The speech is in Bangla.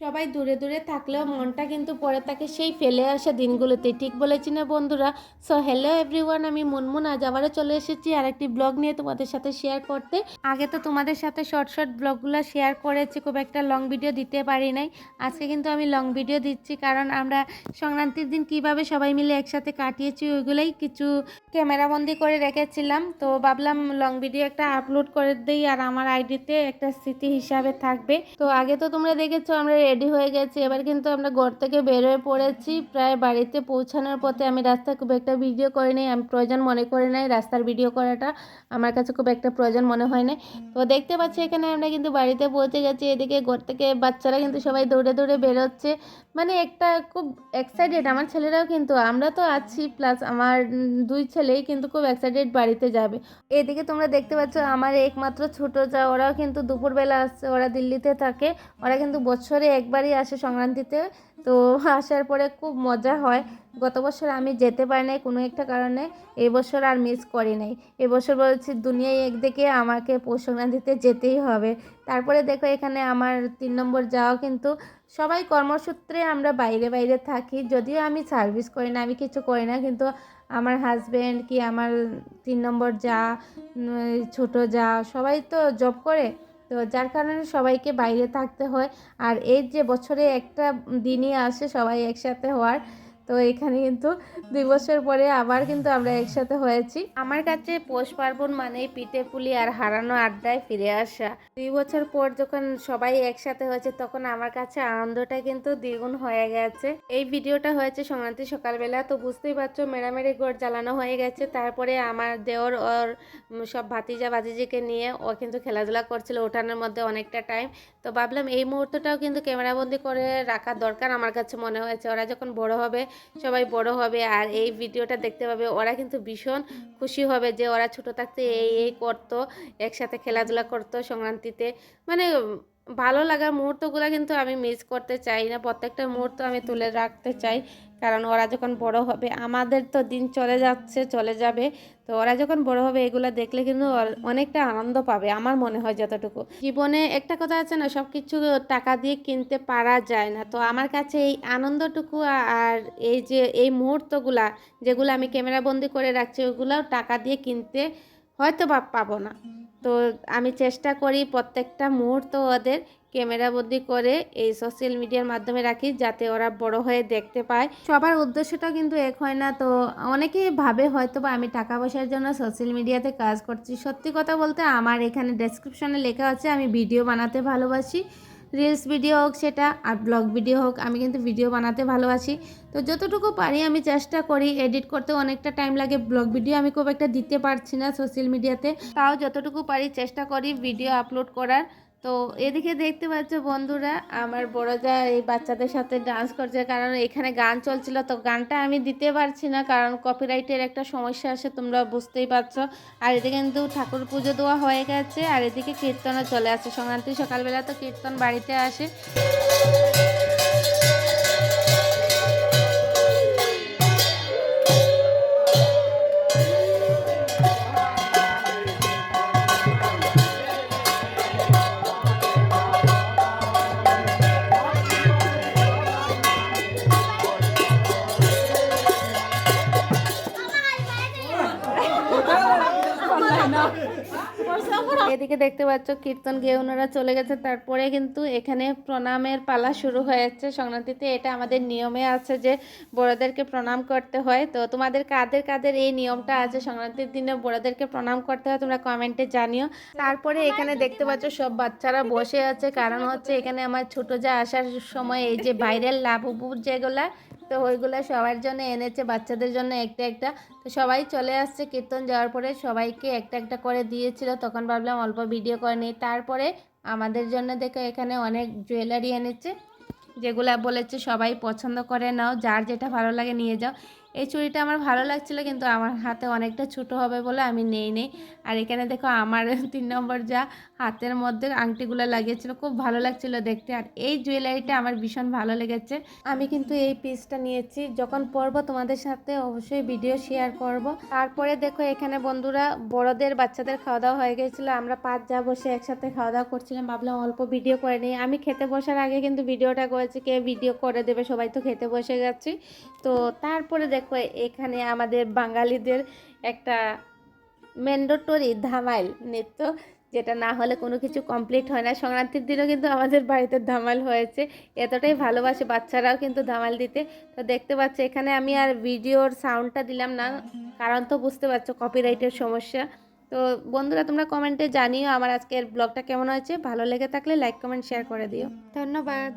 সবাই দূরে দূরে থাকলেও মনটা কিন্তু পরে থাকে, সেই ফেলে আসা দিনগুলোতে। ঠিক বলেছি না বন্ধুরা? সো হ্যালো এভরিওয়ান আমি মুনমুন। আজ আবারও চলে এসেছি আর একটি ব্লগ নিয়ে তোমাদের সাথে শেয়ার করতে। আগে তো তোমাদের সাথে শর্ট শর্ট ব্লগগুলো শেয়ার করেছি, খুব একটা লং ভিডিও দিতে পারি নাই। আজকে কিন্তু আমি লং ভিডিও দিচ্ছি, কারণ আমরা সংক্রান্তির দিন কীভাবে সবাই মিলে একসাথে কাটিয়েছি, ওইগুলোই কিছু ক্যামেরাবন্দি করে রেখেছিলাম। তো ভাবলাম লং ভিডিও একটা আপলোড করে দিই, আর আমার আইডিতে একটা স্মৃতি হিসাবে থাকবে। তো আগে তো তোমরা দেখেছ, আমরা রেডি হয়ে গেছি। এবার কিন্তু আমরা ঘর থেকে বের হয়ে পড়েছি। প্রায় বাড়িতে পৌঁছানোর পথে আমি রাস্তায় খুব একটা ভিডিও করে নিই। আমি প্রয়োজন মনে করি নাই রাস্তার ভিডিও করাটা। আমার কাছে খুব একটা প্রয়োজন মনে হয় না তো দেখতে পাচ্ছি এখানে আমরা কিন্তু বাড়িতে পৌঁছে গেছি। এদিকে ঘর থেকে বাচ্চারা কিন্তু সবাই দৌড়ে দৌড়ে বেরোচ্ছে। মানে একটা খুব এক্সাইটেড আমার ছেলেরাও কিন্তু। আমরা তো আছি প্লাস আমার দুই ছেলেই কিন্তু খুব এক্সাইটেড বাড়িতে যাবে। এদিকে তোমরা দেখতে পাচ্ছ, আমার একমাত্র ছোট যা, ওরাও কিন্তু দুপুরবেলা আসছে। ওরা দিল্লিতে থাকে। ওরা কিন্তু বছরে একবারই আসে সংক্রান্তিতে। তো আসার পরে খুব মজা হয়। গত বছর আমি যেতে পারি নাই কোনো একটা কারণে। এবছর আর মিস করি নাই। এবছর বলছি, দুনিয়ায় একদিকে আমাকে পৌষ সংক্রান্তিতে যেতেই হবে। তারপরে দেখো এখানে আমার তিন নম্বর যাওয়া কিন্তু সবাই কর্মসূত্রে আমরা বাইরে বাইরে থাকি। যদিও আমি সার্ভিস করি না, আমি কিছু করি না। কিন্তু আমার হাজব্যান্ড কি আমার তিন নম্বর যা ছোট যা, সবাই তো জব করে। তো যার কারণে সবাইকে বাইরে থাকতে হয়। আর এই যে বছরে একটা দিনই আসে সবাই একসাথে হওয়ার তো এখানে কিন্তু দুই বছর পরে আবার কিন্তু আমরা একসাথে হয়েছি। আমার কাছে পৌষ পার্বণ মানেই পিঠে পুলি আর হারানো আড্ডায় ফিরে আসা। দুই বছর পর যখন সবাই একসাথে হয়েছে, তখন আমার কাছে আনন্দটা কিন্তু দ্বিগুণ হয়ে গেছে। এই ভিডিওটা হয়েছে সংক্রান্তি সকালবেলা। তো বুঝতেই পারছ, মেরামেরি ঘর জ্বালানো হয়ে গেছে। তারপরে আমার দেওর ওর সব ভাতিজা, ভাতিজিকে নিয়ে ও কিন্তু খেলাধুলা করছিল, ওঠানোর মধ্যে অনেকটা টাইম তো ভাবলাম এই মুহূর্তটাও কিন্তু ক্যামেরাবন্দি করে রাখা দরকার আমার কাছে মনে হয়েছে। ওরা যখন বড় হবে সবাই বড় হবে আর এই ভিডিওটা দেখতে পাবে, ওরা কিন্তু ভীষণ খুশি হবে যে ওরা ছোট থাকতে এই এই করতো, একসাথে খেলাধুলা করতো সংক্রান্তিতে। মানে ভালো লাগার মুহূর্তগুলো কিন্তু আমি মিস করতে চাই না। প্রত্যেকটা মুহূর্ত আমি তুলে রাখতে চাই। কারণ ওরা যখন বড় হবে, আমাদের তো দিন চলে যাচ্ছে, চলে যাবে। তো ওরা যখন বড় হবে, এগুলো দেখলে কিন্তু অনেকটা আনন্দ পাবে, আমার মনে হয় যতটুকু। জীবনে একটা কথা আছে না সব কিছু টাকা দিয়ে কিনতে পারা যায় না। তো আমার কাছে এই আনন্দটুকু আর এই যে, এই মুহূর্তগুলা, যেগুলো আমি ক্যামেরাবন্দি করে রাখছি, ওগুলাও টাকা দিয়ে কিনতে হয়তো বা পাবো না। তো আমি চেষ্টা করি প্রত্যেকটা মুহূর্ত ওদের ক্যামেরাবন্দি করে এই সোশ্যাল মিডিয়ার মাধ্যমে রাখি, যাতে ওরা বড় হয়ে দেখতে পায়। সবার উদ্দেশ্যটা কিন্তু এক হয় না, তো অনেকে ভাবে হয়তো বা আমি টাকা পয়সার জন্য সোশ্যাল মিডিয়াতে কাজ করছি। সত্যি কথা বলতে আমার এখানে ডেসক্রিপশনে লেখা আছে, আমি ভিডিও বানাতে ভালোবাসি। রিলস ভিডিও হোক সেটা আর ব্লগ ভিডিও হোক, আমি কিন্তু ভিডিও বানাতে ভালোবাসি। তো যতটুকু পারি আমি চেষ্টা করি এডিট করতে অনেকটা টাইম লাগে ব্লগ ভিডিও আমি খুব একটা দিতে পারছি না সোশ্যাল মিডিয়াতে তাও যতটুকু পারি চেষ্টা করি ভিডিও আপলোড করার। তো এদিকে দেখতে পাচ্ছ বন্ধুরা, আমার বড়োজা এই বাচ্চাদের সাথে ডান্স করছে। কারণ এখানে গান চলছিল, তো গানটা আমি দিতে পারছি না, কারণ কপিরাইটের একটা সমস্যা আছে, তোমরা বুঝতেই পারছ। আর এদিকে কিন্তু ঠাকুর পুজো দেওয়া হয়ে গেছে, আর এদিকে কীর্তনও চলে আসে। সংক্রান্তি সকালবেলা তো কীর্তন বাড়িতে আসে। এদিকে দেখতে পাচ্ছ কীর্তন গেয়ে ওনারা চলে গেছে। তারপরে কিন্তু এখানে প্রণামের পালা শুরু হয়েছে। সংক্রান্তিতে এটা আমাদের নিয়মে আছে যে বড়দেরকে প্রণাম করতে হয়। তো তোমাদের কাদের কাদের এই নিয়মটা আছে সংক্রান্তির দিনে বড়দেরকে প্রণাম করতে হয় তোমরা কমেন্টে জানিও। তারপরে এখানে দেখতে পাচ্ছ সব বাচ্চারা বসে আছে। কারণ হচ্ছে এখানে আমার ছোট যা আসার সময় এই যে ভাইরাল লাভুবু যেগুলা তো ওইগুলো সবার জন্য এনেছে, বাচ্চাদের জন্য একটা একটা। তো সবাই চলে আসছে কীর্তন যাওয়ার পরে, সবাইকে একটা একটা করে দিয়েছিল। তখন ভাবলাম অল্প ভিডিও করে নিই। তারপরে আমাদের জন্য দেখে এখানে অনেক জুয়েলারি এনেছে, যেগুলো বলেছে সবাই পছন্দ করে নাও। যার যেটা ভালো লাগে নিয়ে যাও। এই চুড়িটা আমার ভালো লাগছিল, কিন্তু আমার হাতে অনেকটা ছোট হবে বলে আমি নেই নেই। আর এখানে দেখো আমার তিন নম্বর যা হাতের মধ্যে আংটিগুলো লাগিয়েছিল, খুব ভালো লাগছিল দেখতে। আর এই জুয়েলারিটা আমার ভীষণ ভালো লেগেছে। আমি কিন্তু এই পিসটা নিয়েছি, যখন পরবো তোমাদের সাথে অবশ্যই ভিডিও শেয়ার করব। তারপরে দেখো এখানে বন্ধুরা, বড়দের, বাচ্চাদের খাওয়া দাওয়া হয়ে গেছিল, আমরা পাঁচ যা বসে একসাথে খাওয়া দাওয়া করছিলাম, ভাবলাম অল্প ভিডিও করে নিই। আমি খেতে বসার আগে কিন্তু ভিডিওটা করেছি, কে ভিডিও করে দেবে, সবাই তো খেতে বসে গেছি। তো তারপরে দেখো, এখানে আমাদের বাঙালিদের একটা ম্যান্ডেটরি ধামাইল নৃত্য, যেটা না হলে কোনো কিছু কমপ্লিট হয় না। সংক্রান্তির দিনও কিন্তু আমাদের বাড়িতে ধামাল হয়েছে। এতটাই ভালোবাসে বাচ্চারাও কিন্তু ধামাল দিতে। তো দেখতে পাচ্ছ, এখানে আমি আর ভিডিওর সাউন্ডটা দিলাম না, কারণ তো বুঝতে পারছ কপিরাইটের সমস্যা। তো বন্ধুরা, তোমরা কমেন্টে জানিও আমার আজকের ব্লগটা কেমন হয়েছে। ভালো লেগে থাকলে লাইক কমেন্ট শেয়ার করে দিও। ধন্যবাদ।